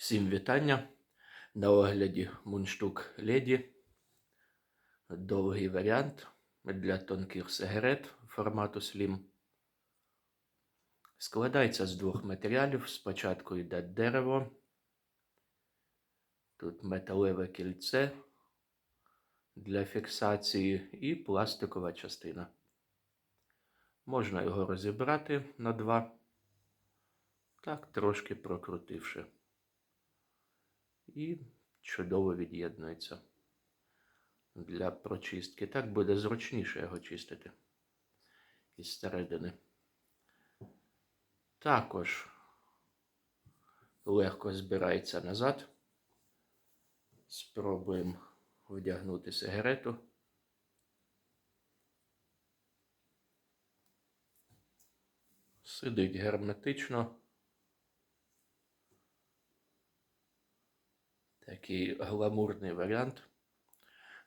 Всім вітання. На огляді мундштук леді. Довгий варіант для тонких сигарет формату Slim. Складається з двох матеріалів. Спочатку йде дерево. Тут металеве кільце для фіксації і пластикова частина. Можна його розібрати на два, так трошки прокрутивши. І чудово від'єднується для прочистки. Так буде зручніше його чистити із середини. Також легко збирається назад. Спробуємо вдягнути сигарету. Сидить герметично. Такий гламурний варіант.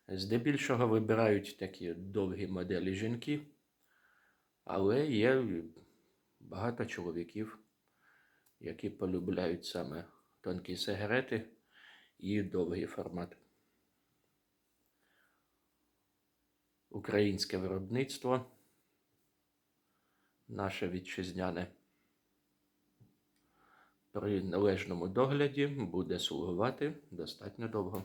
Здебільшого вибирають такі довгі моделі жінки, але є багато чоловіків, які полюбляють саме тонкі сигарети і довгий формат. Українське виробництво, наше вітчизняне при належному догляді буде слугувати достатньо довго.